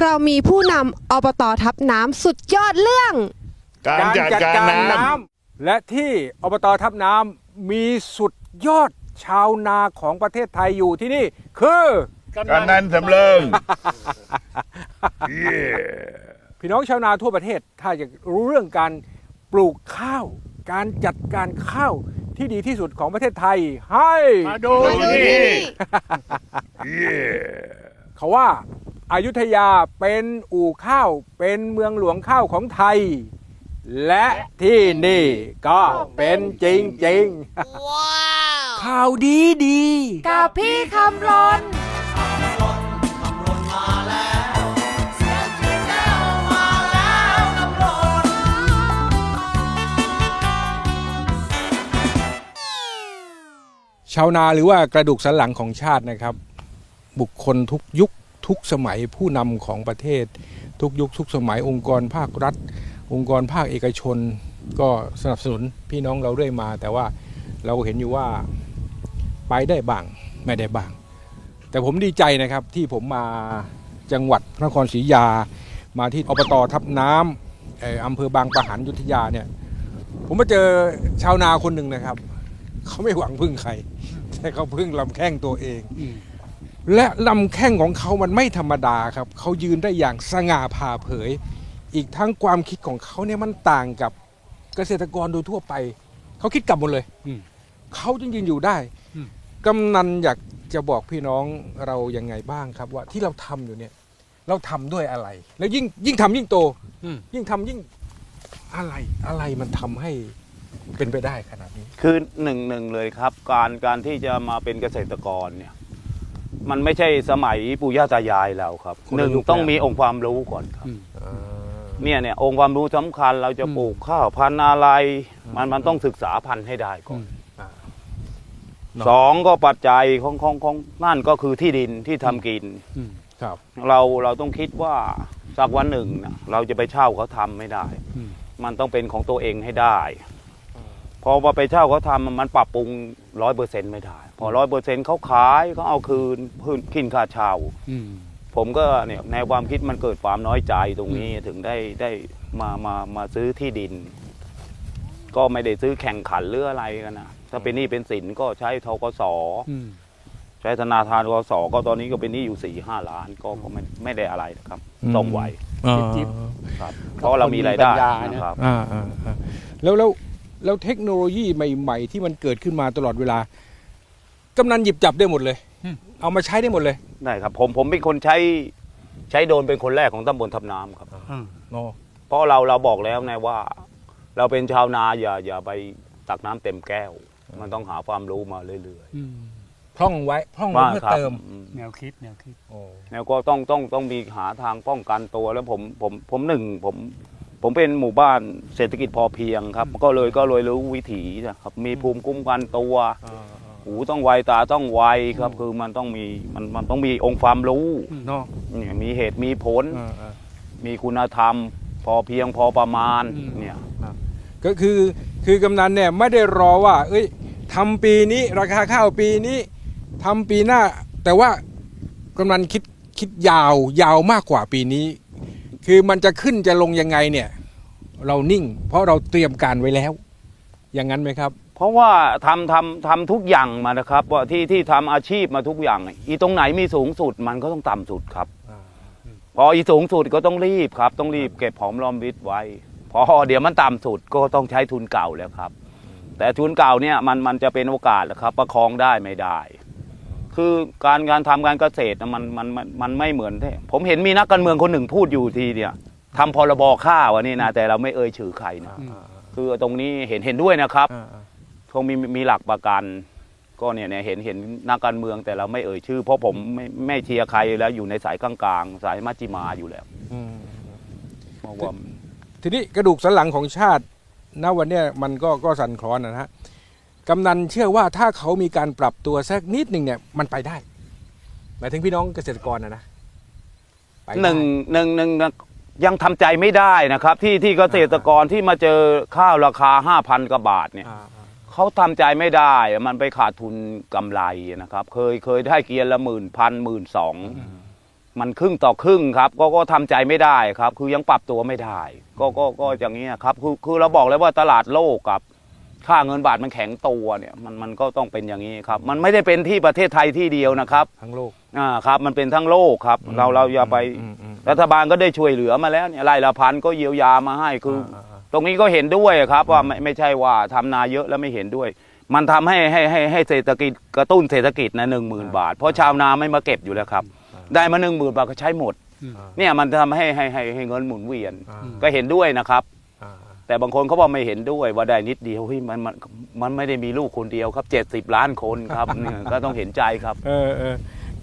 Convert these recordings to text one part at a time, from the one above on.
เรามีผู้นำอบตทับน้ำสุดยอดเรื่อง การจัดการน้ำำและที่อบตทับน้ำมีสุดยอดชาวนาของประเทศไทยอยู่ที่นี่ คือกันนั้นสำเริงเย้พี่น้องชาวนาทั่วประเทศถ้าอยากรู้เรื่องการปลูกข้าว การจัดการข้าวที่ดีที่สุดของประเทศไทย ให้ มาดูนี่เย้เขาว่า อายุทยาเป็นอู่ข้าวเป็นเมืองหลวงข้าวของไทย และที่นี่ก็เป็นจริงจริงๆข่าวดีดีกับพี่คำรนชาวนาหรือว่ากระดูกสันหลังของชาตินะครับ บุคคลทุกยุค ทุกสมัยผู้นำของประเทศ ทุกยุคทุกสมัยองค์กรภาครัฐ องค์กรภาคเอกชน ก็สนับสนุนพี่น้องเราเรื่อยมา แต่ว่าเราเห็นอยู่ว่าไปได้บ้างไม่ได้บ้าง แต่ผมดีใจนะครับที่ผมมาจังหวัดพระนครศรีอยุธยา มาที่อบตทับน้ำอำเภอบางปะหันยุทธยาเนี่ยผมมาเจอชาวนาคนหนึ่งนะครับ เขาไม่หวังพึ่งใคร แต่เขาพึ่งลำแข้งตัวเอง และลำแข้งของเขามันไม่ธรรมดาครับ เขายืนได้อย่างสง่าผ่าเผย อีกทั้งความคิดของเขาเนี่ยมันต่างกับเกษตรกรโดยทั่วไป เขาคิดกลับหมดเลยอืมเขาจึงยืนอยู่ได้อืมกำนันอยากจะบอกพี่น้องเรายังไงบ้างครับ ว่าที่เราทำอยู่เนี่ย เราทำด้วยอะไร แล้วยิ่งยิ่งทำยิ่งโตอืมยิ่งทำยิ่งอะไรอะไรมันทำให้เป็นไปได้ขนาดนี้ คือหนึ่งหนึ่งเลยครับ การการที่จะมาเป็นเกษตรกรเนี่ย มันไม่ใช่สมัยปู่ย่าตายายแล้วครับคนหละนึ่งยุคต้องแล้วมีองค์ความรู้ก่อนครับอืมเนี่ยเนี่ยองค์ความรู้สำคัญเราจะอืมปลูกข้าวพันธุ์อะไร มันมันต้องศึกษาพันธุ์ให้ได้ก่อนอ่าสองก็ปัจจัยของของของนั่นก็คือที่ดินที่ทำกิน อืมครับ เราเราต้องคิดว่าสักวันหนึ่งนะเราจะไปเช่าเขาทำไม่ได้ อืมมันต้องเป็นของตัวเองให้ได้ พอมาไปเช่าเขาทำมันปรับปรุงร้อยเปอร์เซ็นต์ไม่ได้ พอร้อยเปอร์เซ็นต์เขาขายเขาเอาคืนพื้นขึ้นค่าเช่าอืมผมก็เนี่ยในความคิดมันเกิดความน้อยใจตรงนี้ถึงได้ได้มามามาซื้อที่ดิน ก็ไม่ได้ซื้อแข่งขันหรืออะไรกันนะถ้าเป็นหนี้เป็นสินก็ใช้ทกสอืมใช้ธนาคารทกสก็ตอนนี้ก็เป็นหนี้อยู่สี่ห้าล้าน ก็ก็ไม่ไม่ได้อะไรนะครับอืมส่งไหวจิ๊บครับเพราะเรามีรายได้คนมีปัญญานะนะครับอ่าอ่าอ่าแล้วแล้วแล้วเทคโนโลยีใหม่ ๆ ที่มันเกิดขึ้นมาตลอดเวลา กำนันหยิบจับได้หมดเลย เอามาใช้ได้หมดเลย ได้ครับ ผมผมเป็นคนใช้ใช้โดรนเป็นคนแรกของตำบลทับน้ำครับอืมเพราะเราเราบอกแล้วนะว่า เราเป็นชาวนาอย่าอย่าไปตักน้ำเต็มแก้ว มันต้องหาความรู้มาเรื่อยอืมพร่องไว้พร่องๆไว้ว่าเพื่อครับเติมอืม แนวคิดแนวคิด โอ้แล้วก็ต้องต้องต้องมีหาทางป้องกันตัวแล้วผมผมผมหนึ่งผมผมเป็นหมู่บ้านเศรษฐกิจพอเพียงครับ ก็เลยก็เลยรู้วิถีนะครับ มีภูมิคุ้มกันตัว หูต้องไวตาต้องไวครับ คือมันต้องมีมันมันต้องมีองค์ความรู้เนาะเนี่ยมีเหตุมีผลอ่าอ่ามีคุณธรรม พอเพียงพอประมาณอืม เนี่ยก็คือคือกำนันเนี่ยไม่ได้รอว่า เอ้ยทำปีนี้ราคาข้าวปีนี้ทำปีหน้า แต่ว่ากำนันคิดคิดยาวยาวมากกว่าปีนี้ คือมันจะขึ้นจะลงยังไงเนี่ย เรานิ่ง เพราะเราเตรียมการไว้แล้ว อย่างนั้นไหมครับ เพราะว่าทำทำทำทุกอย่างมานะครับว่าที่ที่ทำอาชีพมาทุกอย่างเนี่ยอีตรงไหนมีสูงสุดมันก็ต้องต่ำสุดครับ อ่าพออีสูงสุดก็ต้องรีบครับ ต้องรีบเก็บหอมรอมริบไว้ พอเดี๋ยวมันต่ำสุดก็ต้องใช้ทุนเก่าแล้วครับ แต่ทุนเก่าเนี่ยมันมันจะเป็นโอกาสนะครับ ประคองได้ไม่ได้ คือการการทำการเกษตรน่ะมันมันมันมันไม่เหมือนที่ผมเห็นมีนักการเมืองคนหนึ่งพูดอยู่ทีเนี่ยทำพรบข้าวอันนี้นะแต่เราไม่เอ่ยชื่อใครนะอืมคือตรงนี้เห็นเห็นด้วยนะครับ อ่าอ่าค งมีมีหลักประกัน ก็เนี่ยเนี่ยเห็นเห็นนักการเมืองแต่เราไม่เอ่ยชื่อ เพราะผมไม่ไม่เชียร์ใครแล้วอยู่ในสายกลางๆ สายมัจจิมาอยู่แล้วอืมเพราะว่าทีนี้กระดูกสันหลังของชาติณวันเนี้ยมันก็ก็สั่นคลอนนะฮะกำนันเชื่อว่าถ้าเขามีการปรับตัวสักนิดหนึ่งเนี่ยมันไปได้หมายถึงพี่น้องเกษตรกรนะนะไปได้ หนึ่งหนึ่งหนึ่งยังทำใจไม่ได้นะครับ ที่ที่เกษตรกรที่มาเจอข้าวราคา5,000กว่าบาทเนี่ย อ่าอ่า เขาทำใจไม่ได้ มันไปขาดทุนกำไรนะครับ เคยเคยได้เกียร์ละหมื่นพันหมื่นสองมันครึ่งต่อครึ่งครับ ก็ก็ทำใจไม่ได้ครับ คือยังปรับตัวไม่ได้ ก็ก็ก็อย่างนี้ยครับ คือคือเราบอกเลยว่าตลาดโลกกับ ค่าเงินบาทมันแข็งตัวเนี่ย มันมันก็ต้องเป็นอย่างนี้ครับ มันไม่ได้เป็นที่ประเทศไทยที่เดียวนะครับ ทั้งโลกอ่าครับ มันเป็นทั้งโลกครับ เราเราอย่าไปอืมอืมรัฐบาลก็ได้ช่วยเหลือมาแล้วเนี่ยรายละพันก็เยียวยามาให้คืออาอ่าต รงนี้ก็เห็นด้วยครับว่าไม่ไม่ใช่ว่าทำนาเยอะแล้วไม่เห็นด้วย มันทำให้ให้ให้ให้เศรษฐกิจกระตุ้นเศรษฐกิจนะหนึ่งหมื่นบาท เพราะชาวนาไม่มาเก็บอยู่แล้วครับ ได้มาหนึ่งหมื่นบาทก็ใช้หมดอ่าเนี่ยมันทำให้ให้ให้ให้เงินหมุนเวียนอ่าก็เห็นด้วยนะครับอ่าแต่บางคนเขาบอกไม่เห็นด้วยว่าได้นิดเดียวเฮ้ยมันมันมันไม่ได้มีลูกคนเดียวครับเจ็ดสิบล้านคนครับเนี่ยก็ต้องเห็นใจครับ เออ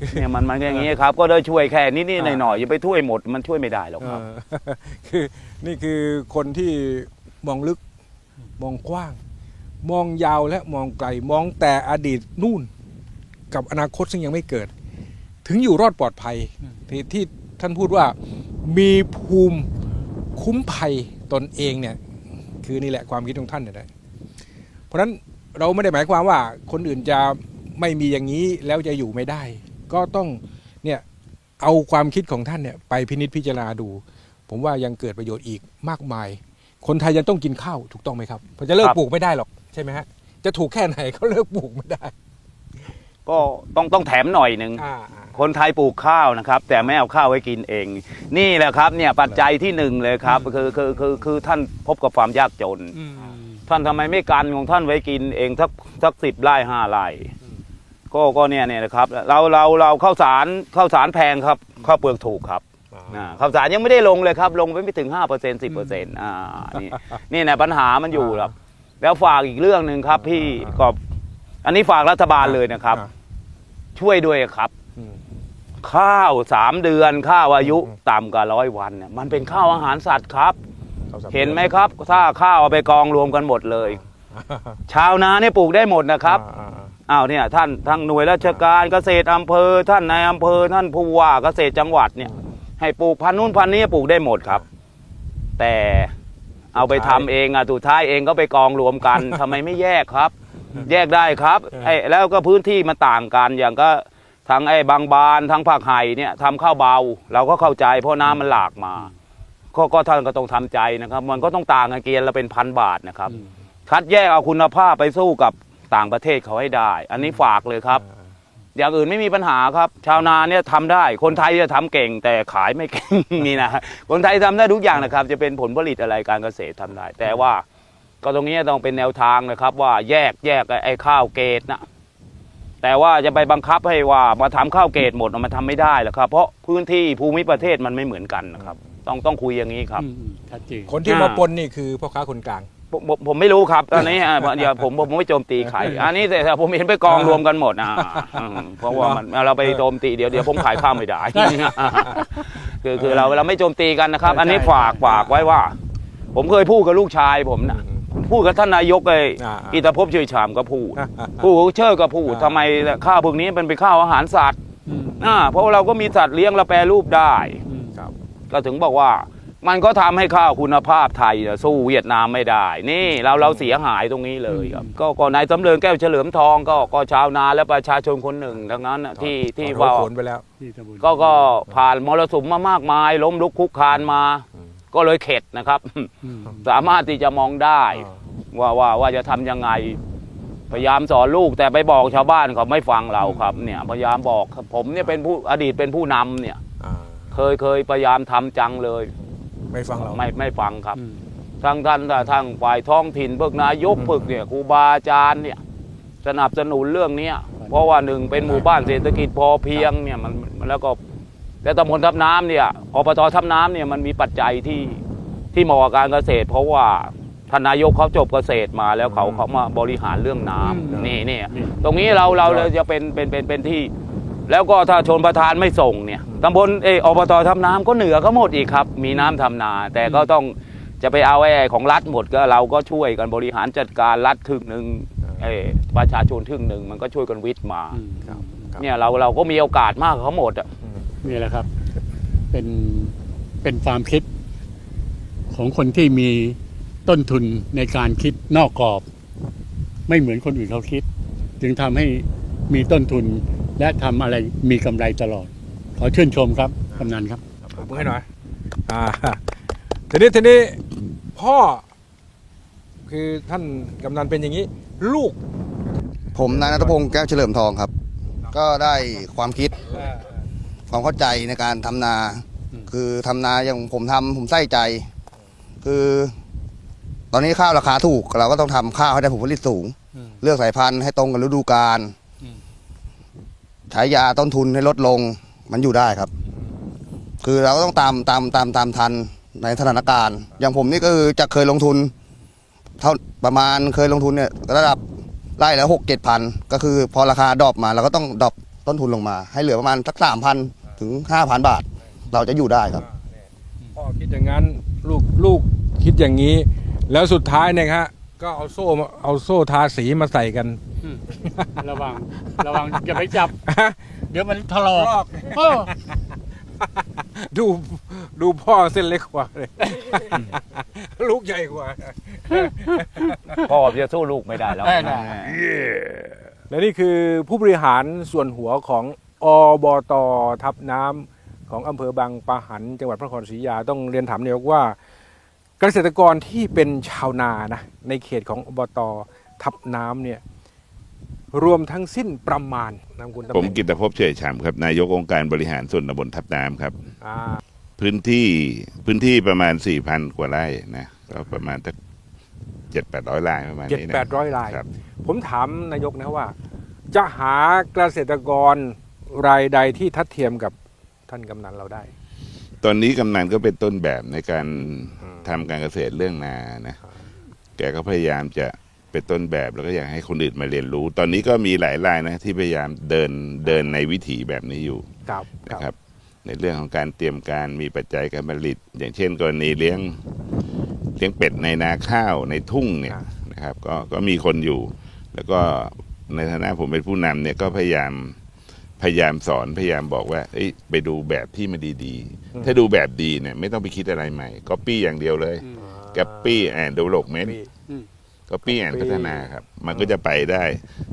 เออเนี่ยมันมันก็อย่างนี้ครับ ก็ได้ช่วยแค่นิดนิดหน่อยหน่อยๆอย่าไปช่วยหมดมันช่วยไม่ได้หรอกเอครับอคือนี่คือคนที่มองลึกมองกว้าง มองยาวและมองไกลมองแต่อดีตนู่น กับอนาคตซึ่งยังไม่เกิด ถึงอยู่รอดปลอดภัยที่ที่ท่านพูดว่ามีภูมิคุ้มภัยตนเองเนี่ย คือนี่แหละความคิดของท่านเนี่ยนะเพราะฉะนั้นเราไม่ได้หมายความว่าคนอื่นจะไม่มีอย่างนี้แล้วจะอยู่ไม่ได้ ก็ต้องเนี่ยเอาความคิดของท่านเนี่ยไปพินิจพิจารณาดู ผมว่ายังเกิดประโยชน์อีกมากมาย คนไทยยังต้องกินข้าวถูกต้องไหมครับเพราะจะเลิกครับ ปลูกไม่ได้หรอกใช่ไหมฮะจะถูกแค่ไหนก็เลิกปลูกไม่ได้ก็ต้องต้องแถมหน่อยหนึ่ง อ่าคนไทยปลูกข้าวนะครับ แต่ไม่เอาข้าวไว้กินเอง นี่แหละครับเนี่ยปัจจัยที่หนึ่งเลยครับ คือคือคือคือท่านพบกับความยากจนท่านทำไมไม่กันของท่านไว้กินเองสักสักสิบไร่ห้าไร่ ก็ก็เนี่ยเนี่ยนะครับเราเราเราข้าวสารข้าวสารแพงครับข้าวเปลือกถูกครับอ่าข้าวสารยังไม่ได้ลงเลยครับ ลงไปไม่ถึงห้าเปอร์เซ็นสิบเปอร์เซ็นต์อ่านี่นี่นะปัญหามันอยู่ครับ แล้วฝากอีกเรื่องหนึ่งครับพี่กอบอันนี้ฝากรัฐบาลเลยนะครับอ่าช่วยด้วยครับอืมข้าวสามเดือนข้าวอายุอืมต่ำกว่าร้อยวันเนี่ยมันเป็นข้าวอาหารสัตว์ครับข้าวสารเห็นไหมครับ ถ้าข้าวเอาไปกองรวมกันหมดเลย ชาวนาเนี่ยปลูกได้หมดนะครับ อ่าอ่าอ้าวเนี่ยท่านทั้งหน่วยราชการเกษตรอำเภอ ท่านนายอำเภอท่านผู้ว่าเกษตรจังหวัดเนี่ย ให้ปลูกพันธุ์นู้นพันธุ์นี้ปลูกได้หมดครับ แต่เอาไปทำเองอะสุดท้ายเองก็ไปกองรวมกันทำไมไม่แยกครับ แยกได้ครับไอ้แล้วก็พื้นที่มันต่างกันอย่างก็ทั้งไอ้บางบานทั้งภาคไห่เนี่ยทำข้าวเบา เราก็เข้าใจ เพราะน้ำมันหลากมาก็ก็ท่านก็ต้องทำใจนะครับ มันก็ต้องต่างกันเกียนละเป็นพันบาทนะครับ คัดแยกเอาคุณภาพไปสู้กับ ต่างประเทศเขาให้ได้ อันนี้ฝากเลยครับ อย่างอื่นไม่มีปัญหาครับ ชาวนาเนี่ยทำได้ คนไทยจะทำเก่ง แต่ขายไม่เก่ง นี่นะ คนไทยทำได้ทุกอย่างนะครับ จะเป็นผลผลิตอะไรการเกษตรทำได้ แต่ว่าก็ตรงนี้ต้องเป็นแนวทางนะครับ ว่าแยกแยกไอ้ไอ้ข้าวเกตนะแต่ว่าจะไปบังคับให้ว่ามาทำข้าวเกตหมดมันทำไม่ได้หรอกครับ เพราะพื้นที่ภูมิประเทศมันไม่เหมือนกันนะครับ ต้องต้องคุยอย่างนี้ครับอืมอืมชัดเจนคนที่อ่ามมาปนนี่คือพ่อค้าคนกลาง ผมผมผมไม่รู้ครับอันนี้อะเดี๋ยวผมผมผมไม่โจมตีใครอันนี้แต่ผมเห็นไปกองรวมกันหมดอะอืมเพราะว่ามันเราไปโจมตีเดี๋ยวเดี๋ยวผมขายข้าวไม่ได้ คือคือเราเราไม่โจมตีกันนะครับ อันนี้ฝากฝากไว้ว่า ผมเคยพูดกับลูกชายผมนะพูดกับท่านนายกไอ้อ่าอิตาภพชื่อชามก็พูดพูดกับเชิดก็พูดอ่าทำไมข้าวพวกนี้มันเป็นข้าวอาหารสัตว์ อืมอ่าเพราะเราก็มีสัตว์เลี้ยงเราแปรรูปได้ อืมครับก็ถึงบอกว่า มันก็ทำให้ข้าวคุณภาพไทยเนี่ยสู้เวียดนามไม่ได้ นี่เราเราเสียหายตรงนี้เลยครับ ก็ก็นายสำเริงแก้วเฉลิมทองก็ก็ชาวนาและประชาชนคนหนึ่งดังนั้นน่ะที่ที่ถอว่าดหัวโขนไปแล้วที่ตำบลก็ก็ผ่านมรสุมมามากมาย ล้มลุกคลุกคลานมาอืมก็เลยเข็ดนะครับอืมสามารถที่จะมองได้ว่าว่าว่าจะทำยังไงพยายามสอนลูกแต่ไปบอกชาวบ้านเขาไม่ฟังเราครับเนี่ยพยายามบอกผมเนี่ยเป็นผู้อดีตเป็นผู้นำเนี่ยอ่าเคยเคยพยายามทำจังเลย ไม่ฟังเรา ไม่ไม่ฟังครับอืมทั้งท่านทั้งฝ่ายท้องถิ่นพวกนายกพวกเนี่ยครูบาอาจารย์เนี่ยสนับสนุนเรื่องเนี้ยเพราะว่าหนึ่งเป็นหมู่บ้านเศรษฐกิจพอเพียงเนี่ยมันมันแล้วก็แล้วตำบลทับน้ำเนี่ยอบตทับน้ำเนี่ยมันมีปัจจัยที่ที่เหมาะกับการเกษตร เพราะว่าท่านนายกเขาจบเกษตรมาแล้วเขาเขามาบริหารเรื่องน้ำนี่เนี่ยนี่ตรงนี้เราเราเลยจะเป็นเป็นเป็นเป็นที่ แล้วก็ถ้าชนประธานไม่ส่งเนี่ยตำบลเอออบตทำน้ำก็เหนือก็หมดอีกครับ มีน้ำทำนา แต่ก็ต้องจะไปเอาไอ้ของรัฐหมดก็เราก็ช่วยกันบริหารจัดการรัฐครึ่งหนึ่งเออประชาชนครึ่งหนึ่งมันก็ช่วยกันวิทย์มาอืมครับครับเนี่ยเราเราก็มีโอกาสมากกว่าเขาหมดอะนี่แหละครับ เป็นเป็นความคิดของคนที่มีต้นทุนในการคิดนอกกรอบ ไม่เหมือนคนอื่นเขาคิด จึงทำให้มีต้นทุน และทำอะไรมีกำไรตลอด ขอชื่นชมครับกำนันครับ ปรบมือให้หน่อย อ่า ทีนี้ทีนี้พ่อ คือท่านกำนันเป็นอย่างนี้ ลูก ผมนายนัทพงศ์แก้วเฉลิมทองครับ ก็ได้ความคิดความเข้าใจในการทำนา อืม คือทำนาอย่างผมทำผมใส่ใจ คือ ตอนนี้ข้าวราคาถูกเราก็ต้องทำข้าวให้ได้ผลผลิตสูงอืมเลือกสายพันธุ์ให้ตรงกับฤดูกาลอืม ใช้ยาต้นทุนให้ลดลงมันอยู่ได้ครับ คือเราก็ต้องตามตามตามตามทันในสถานการณ์ อย่างผมนี่ก็คือจะเคยลงทุน เท่าประมาณเคยลงทุนเนี่ยระดับไร่ละหกเจ็ดพันก็คือพอราคาดรอปมาเราก็ต้องดรอปต้นทุนลงมา ให้เหลือประมาณสักสามพันถึงห้าพันบาท เราจะอยู่ได้ครับ พ่อคิดอย่างนั้นลูกลูกคิดอย่างนี้ แล้วสุดท้ายเนี่ยฮะก็เอาโซ่มาเอาโซ่ทาสีมาใส่กัน ระวัง ระวังอย่าไปจับ เดี๋ยวมันถลอกเออดูดูพ่อเส้นเล็กกว่าเลย ลูกใหญ่กว่า พ่อจะสู้ลูกไม่ได้แล้ว ได้ได้และนี่คือผู้บริหารส่วนหัวของอบตทับน้ำของอำเภอบางปะหัน จังหวัดพระนครศรีอยุธยาต้องเรียนถามนายกว่า เกษตรกรที่เป็นชาวนานะในเขตของอบตทับน้ำเนี่ย รวมทั้งสิ้นประมาณนำคุณตำแหผมน่งกิตภพเฉยฉ่ำครับนายกองค์การบริหารส่วนตำบลทับน้ำครับ อ่าพื้นที่พื้นที่ประมาณ 4,000 กว่าไร่นะก็ประมาณสักเจ็ดแปดร้อยไร่ประมาณเจ็ดนี้แปนะดร้อยราย ครับ ผมถามนายกนะว่า จะหาเกษตรกรรายใดที่ทัดเทียมกับท่านกำนันเราได้ ตอนนี้กำนันก็เป็นต้นแบบในการอืมทำการเกษตรเรื่องนานะ แกก็พยายามจะ เป็นต้นแบบแล้วก็อยากให้คนอื่นมาเรียนรู้ ตอนนี้ก็มีหลายรายนะที่พยายามเดินเดินในวิถีแบบนี้อยู่ครับคนะรับครับ ในเรื่องของการเตรียมการมีปัจจัยการผลิต อย่างเช่น กรณีเลี้ยงเลี้ยงเป็ดในนาข้าวในทุ่งเนี่ยนะครับก็ก็มีคนอยู่ แล้วก็ในฐานะผมเป็นผู้นำเนี่ยก็พยายามพยายามสอนพยายามบอกว่าเอ้ยไปดูแบบที่มันดีๆ ถ้าดูแบบดีเนี่ยไม่ต้องไปคิดอะไรใหม่ก็ปี้อย่างเดียวเลยอืมแกปปี้แอนด์เดเวล็อปเมนต์มี ก็ปี้แอนด์ Copy พัฒนาครับ มันก็จะไปได้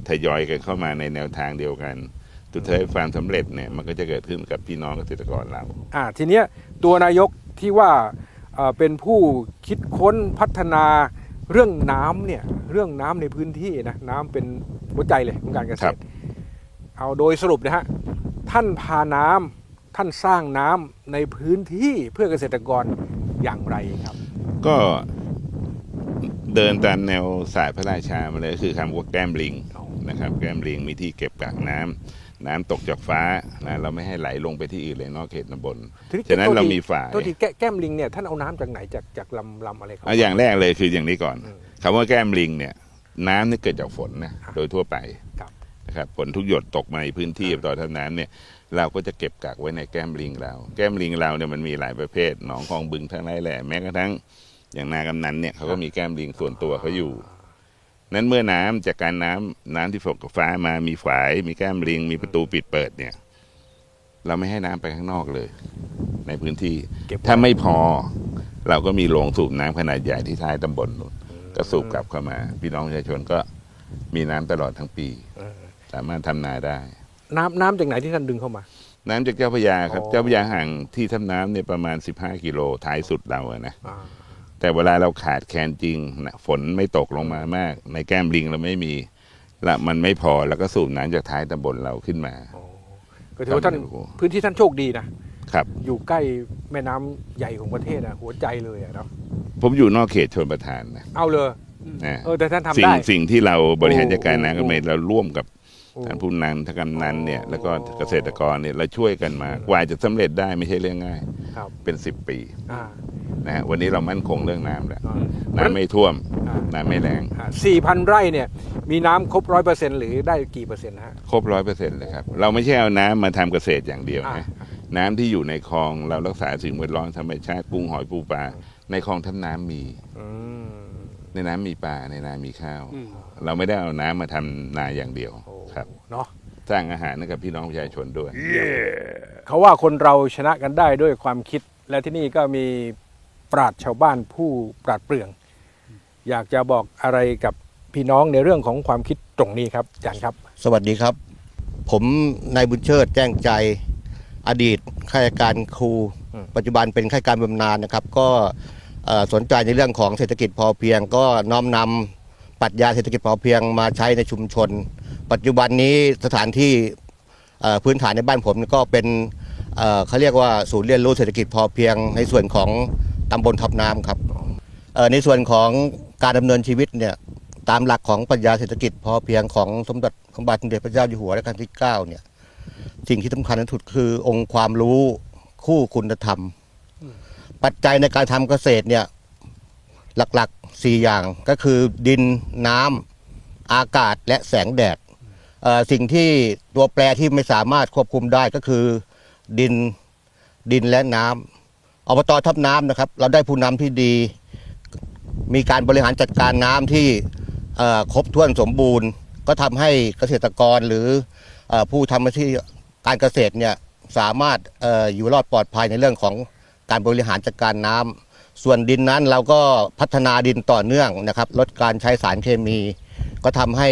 ทยอยกันเข้ามาในแนวทางเดียวกันสุดท้ายความสำเร็จเนี่ยมันก็จะเกิดขึ้นกับพี่น้องเกษตรกรเราอ่าทีเนี้ยตัวนายกที่ว่าเอ่อเป็นผู้คิดค้นพัฒนาเรื่องน้ำเนี่ยเรื่องน้ำในพื้นที่นะน้ำเป็นหัวใจเลยของการเกษครัตรบเอาโดยสรุปนะฮะท่านพาน้ำท่านสร้างน้ำในพื้นที่เพื่อเกษตรกรอย่างไรครับ ก็ เดินตามแนวสายพระราชามาเลยคือคำว่าแก้มลิงนะครับแก้มลิงมีที่เก็บกักน้ำน้ำตกจากฟ้านะเราไม่ให้ไหลลงไปที่อื่นเลยนอกเขตตำบลทีฉะนั้นเรามีฝ่ายตัวทีแก้แก้มลิงเนี่ยท่านเอาน้ำจากไหนจากจากลำลำอะไรครับเอาอย่างแรกเลยคืออย่างนี้ก่อนอืมคำว่าแก้มลิงเนี่ยน้ำนี่เกิดจากฝนนะโดยทั่วไปครับนะครับฝนทุกหยดตกมาในพื้นที่ต่อท่าน้ำเนี่ยเราก็จะเก็บกักไว้ในแก้มลิงเรา แก้มลิงเราเนี่ยมันมีหลายประเภทหนองคลองบึงทั้งหลายแหล่แม้กระทั่ง อย่างนากำนันเนี่ยเขาก็มีแก้มลิงส่วนตัวเขาอยู่ นั้นเมื่อน้ำจากการน้ำน้ำที่ฝนกับฟ้ามามีฝาย มีแก้มลิง มีประตูปิดเปิดเนี่ย เราไม่ให้น้ำไปข้างนอกเลย ในพื้นที่เก็บไว้ถ้าไม่พอ เราก็มีโรงสูบน้ำขนาดใหญ่ที่ท้ายตำบลนู่นก็สูบกลับเข้ามา พี่น้องประชาชนก็มีน้ำตลอดทั้งปีเออสามารถทำนาได้ น้ำน้ำจากไหนที่ท่านดึงเข้ามา น้ำจากเจ้าพระยาครับอ๋อเจ้าพระยาห่างที่ทับน้ำเนี่ยประมาณ 15 กิโลท้ายสุดเราอะนะอ่า แต่เวลาเราขาดแคลนจริงนะฝนไม่ตกลงมามาก ในแก้มลิงเราไม่มีและมันไม่พอแล้วก็สูบน้ำจากท้ายตำบลเราขึ้นมา ก็ถือว่าท่านครับพื้นที่ท่านโชคดีนะครับ อยู่ใกล้แม่น้ำใหญ่ของประเทศนะหัวใจเลยอะเนาะผมอยู่นอกเขตชนประทานนะเอาเลยนะเออแต่ท่านทำสิ่งได้ สิ่งที่เราบริหารจัดการโอ้น้ำกันเองเราร่วมกับโอ้ ท่านผู้นำท่านกำนันเนี่ยโอ้แล้วก็เกษตรกรเนี่ยเราช่วยกันมากว่าจะสำเร็จได้ไม่ใช่เรื่องง่าย ครับเป็นสิบปีอ่านะฮะวันนี้เรามั่นคงเรื่องน้ำแล้วอ่าน้ำไม่ท่วมอ่าน้ำไม่แรงสี่พันไร่เนี่ยมีน้ำครบร้อยเปอร์เซ็นต์หรือได้กี่เปอร์เซ็นต์นะฮะ ครบร้อยเปอร์เซ็นต์เลยครับเราไม่ใช่เอาน้ำมาทำเกษตรอย่างเดียวอ่านะน้ำที่อยู่ในคลองเรารักษาสิ่งแวดล้อมธรรมชาติกุ้งหอยปูปลาในคลองท่าน้ำมี อืม ในน้ำมีปลาในน้ำมีข้าว อืมเราไม่ได้เอาน้ำมาทำนาอย่างเดียวโอ้ครับ เนาะสร้างอาหารให้กับพี่น้องประชาชนด้วย เขาว่าคนเราชนะกันได้ด้วยความคิด และที่นี่ก็มีปราดชาวบ้านผู้ปราดเปรื่อง อยากจะบอกอะไรกับพี่น้องในเรื่องของความคิดตรงนี้ครับอาจารย์ครับ สวัสดีครับ ผมนายบุญเชิดแจ้งใจ อดีตข้าราชการครู อืม ปัจจุบันเป็นข้าราชการบำนาญนะครับ ก็เอ่อ สนใจในเรื่องของเศรษฐกิจพอเพียง ก็น้อมนำปรัชญาเศรษฐกิจพอเพียงมาใช้ในชุมชน ปัจจุบันนี้สถานที่พื้นฐานในบ้านผมก็เป็นเขาเรียกว่าศูนย์เรียนรู้เศรษฐกิจพอเพียง ในส่วนของตำบลทับน้ำครับในส่วนของการดำเนินชีวิตเนี่ยตามหลักของปรัชญาเศรษฐกิจพอเพียงของสมเด็จพระบาทสมเด็จพระเจ้าอยู่หัวรัชกาลที่เก้าเนี่ยสิ่งที่สำคัญที่สุดคือองค์ความรู้คู่คุณธรรม ปัจจัยในการทำเกษตรเนี่ยหลักๆสี่อย่างก็คือดินน้ำอากาศและแสงแดดสิ่งที่ตัวแปรที่ไม่สามารถควบคุมได้ก็คือดินดินและน้ำอบตทับน้ำนะครับ เราได้ผู้นำที่ดี มีการบริหารจัดการน้ำที่ครบถ้วนสมบูรณ์ ก็ทำให้เกษตรกรหรืออผู้ทำหน้าที่การเกษตรเนี่ยสามารถออยู่รอดปลอดภัยในเรื่องของ การบริหารจัดการน้ำส่วนดินนั้นเราก็พัฒนาดินต่อเนื่องนะครับ ลดการใช้สารเคมี ก็ทำให้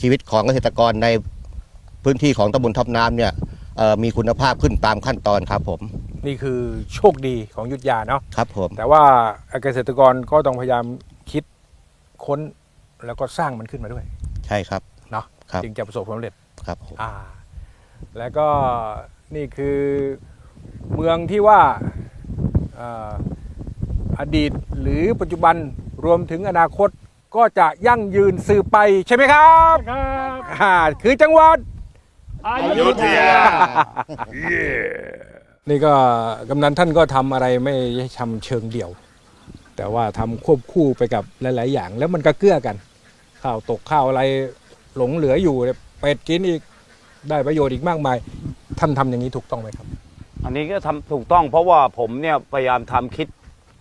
ชีวิตของเกษตรกรในพื้นที่ของตำบลทับน้ำเนี่ยเอ่อมีคุณภาพขึ้นตามขั้นตอนครับผมนี่คือโชคดีของยุทธยาเนาะครับผมแต่ว่าเกษตรกรก็ต้องพยายามคิดค้นแล้วก็สร้างมันขึ้นมาด้วย ใช่ครับเนาะครับจึงจะประสบความสำเร็จครับผมอ่าแล้วก็นี่คือเมืองที่ว่าเอ่ออดีตหรือปัจจุบันรวมถึงอนาคตก็จะยั่งยืนสืบไปใช่ไหมครับครับอ่าคือจังหวัดออยุธยานี่ก็กำนันท่านก็ทำอะไรไม่ใช่ทำเชิงเดี่ยว แต่ว่าทำควบคู่ไปกับหลาย ๆ อย่าง แล้วมันก็เกื้อกัน ข้าวตกข้าวอะไรหลงเหลืออยู่เนี่ยเป็ดกินอีกได้ประโยชน์อีกมากมาย ท่านทำอย่างนี้ถูกต้องไหมครับ อันนี้ก็ทำถูกต้องเพราะว่าผมเนี่ยพยายามทำคิด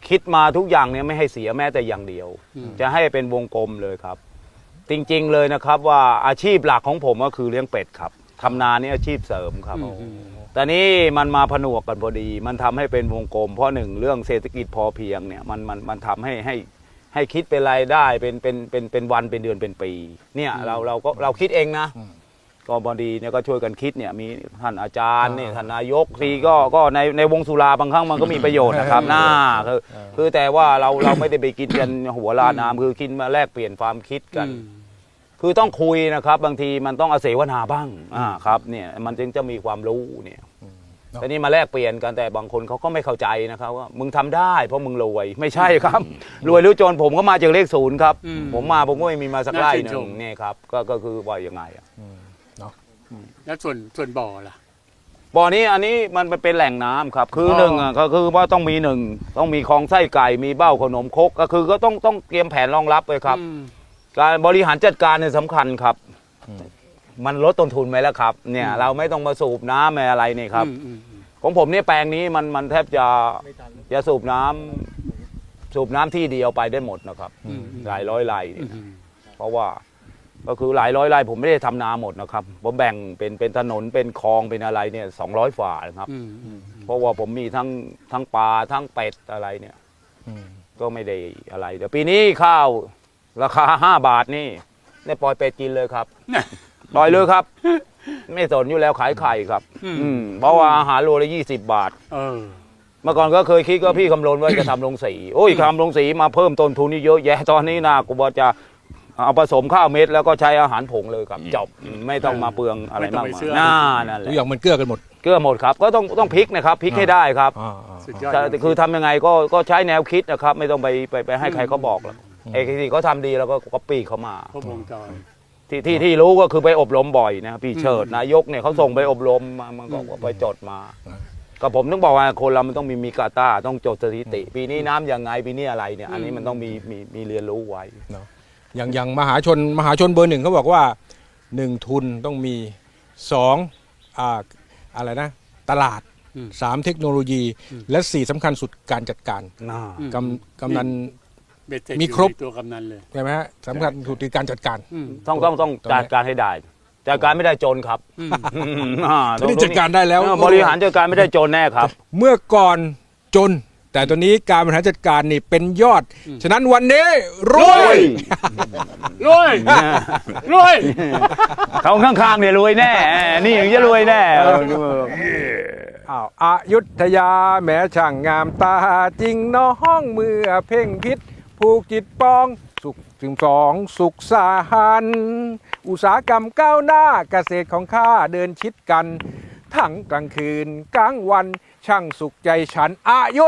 คิดมาทุกอย่างเนี่ยไม่ให้เสียแม้แต่อย่างเดียว จะให้เป็นวงกลมเลยครับ จริงๆเลยนะครับว่าอาชีพหลักของผมก็คือเลี้ยงเป็ดครับทำนานี่อาชีพเสริมครับแต่นี่มันมาผนวกกันพอดี มันทำให้เป็นวงกลม เพราะหนึ่งเรื่องเศรษฐกิจพอเพียงเนี่ยมันมันมันทำให้ให้ให้คิดเป็นรายได้เป็นเป็นเป็นเป็นวันเป็นเดือนเป็นปี เนี่ยเราเราก็เราคิดเองนะ ก็พอดีเนี่ยก็ช่วยกันคิดเนี่ยมีท่านอาจารย์เนี่ยท่านนายกทีก็ก็ในในวงสุราบางครั้งมันก็มีประโยชน์นะครับหน้าคือคือแต่ว่าเราเราไม่ได้ไปกินกันหัวลาน้ำคือกินมาแลกเปลี่ยนความคิดกัน คือต้องคุยนะครับ บางทีมันต้องอาเสวนาบ้างอ่าครับเนี่ยมันจึงจะมีความรู้เนี่ยเนอะแต่นี่มาแลกเปลี่ยนกันแต่บางคนเขาก็ไม่เข้าใจนะครับว่ามึงทำได้เพราะมึงรวยไม่ใช่ครับ รวยหรือจนผมก็มาจากเลขศูนย์ครับอืมผมมาผมก็ไม่มีมาสักไร่น่าชื่หนชนึ่มงเนี่ยครับก็ก็คือว่ายังไงอะ แล้วส่วนส่วนบ่อล่ะ บ่อนี้อันนี้มันเป็นแหล่งน้ำครับ คืออ หนึ่งอะก็คือว่าต้องมีหนึ่งต้องมีคลองไส้ไก่มีเบ้าขนมครกก็คือก็ต้องต้องเตรียมแผนรองรับเลยครับ อืมการบริหารจัดการเนี่ยสำคัญครับมันลดต้นทุนไหมแล้วครับ เนี่ยเราไม่ต้องมาสูบน้ำอะไรนี่ครับ อืมอืมอืมของผมเนี่ยแปลงนี้มันมันแทบจะจะสูบน้ำสูบน้ำที่เดียวไปได้หมดนะครับอืมหลายร้อยไร่เนี่ยอืมเพราะว่า ก็คือหลายร้อยไร่ผมไม่ได้ทำนาหมดนะครับผมแบ่งเป็นเป็นถนนเป็นคลองเป็นอะไรเนี่ยสองร้อยฝ่านะครับอืมอืมเพราะว่าผมมีทั้งทั้งปลาทั้งเป็ดอะไรเนี่ยก็ไม่ได้อะไรเดี๋ยวปีนี้ข้าวราคาห้าบาทนี่ได้ปล่อยเป็ดกินเลยครับปล่อยเลยครับ ไม่สนอยู่แล้วขายไข่ครับ อืมเพราะว่าอาหารโลละยี่สิบบาทเออเมื่อก่อนก็เคยคิดว่าพี่คำนวณว่าจะทำโรงสี โอ้ยทำโรงสีมาเพิ่มต้นทุนนี่เยอะแยะตอนนี้นะกูว่าจะ เอาผสมข้าวเม็ดแล้วก็ใช้อาหารผงเลยครับจบไม่ต้องมาเปลืองอะไรไม่ต้อมางกไปมาเชื่ยอน่านั่นแหทุละกอย่างมันเกื้อกันหมด เกลือหมดครับ ก็ต้องต้องพลิกนะครับพลิกให้ได้ครับอ่าอ่าสุดยอดแต่คือทำยังไงก็ก็ใช้แนวคิดนะครับ ไม่ต้องไปไปไปให้ใครเขาบอกหรอกเอกที่เขาทำดีแล้วก็ก็ปีเขามา ครบวงจร ที่ที่ที่รู้ก็คือไปอบรมบ่อยนะครับพี่เชิดนายกเนี่ยเขาส่งไปอบรมมามันก็ไปจดมา ก็ผมต้องบอกว่าคนเรามันต้องมีมีกาตาต้องจดสถิติ ปีนี้น้ำยังไงปีนี้อะไรเนี่ย อันนี้มันต้องมีมีมีเรียนรู้ไว้อ ย่างอย่างมหาชนมหาชนเบอร์หนึ่งเขาบอกว่าหนึ่งทุนต้องมีสองอ่าอะไรนะตลาดอืมสามเทคโนโลยี และสี่สำคัญสุดการจัดการน่าอืมกำกำนัน เบ็ดเสร็จมีอยู่ครบในตัวกำนันเลย ใช่ไหมฮะสำคัญสุดคือการจัดการอืมต้องต้องต้องตรงนี้จัดการให้ได้จัดการไม่ได้จนครับอืมอ่าถ้านี่จัดการได้แล้วเออบริหารจัดการไม่ได้จนแน่ครับ เมื่อก่อนจน แต่ตอนนี้การบริหารจัดการนี่เป็นยอด ฉะนั้นวันนี้รวย รวยรวยเขาข้างๆเนี่ยรวยแน่ นี่ยังจะรวยแน่อ้าวอายุทยาแม้ช่างงามตาจริงน้องเมื่อเพ่งพิษผูกจิตปอง สุขถึงสองสุขสาหัน อุตสาหกรรมก้าวหน้าเกษตรของข้าเดินชิดกัน ทั้งกลางคืนกลางวันช่างสุขใจฉันอายุ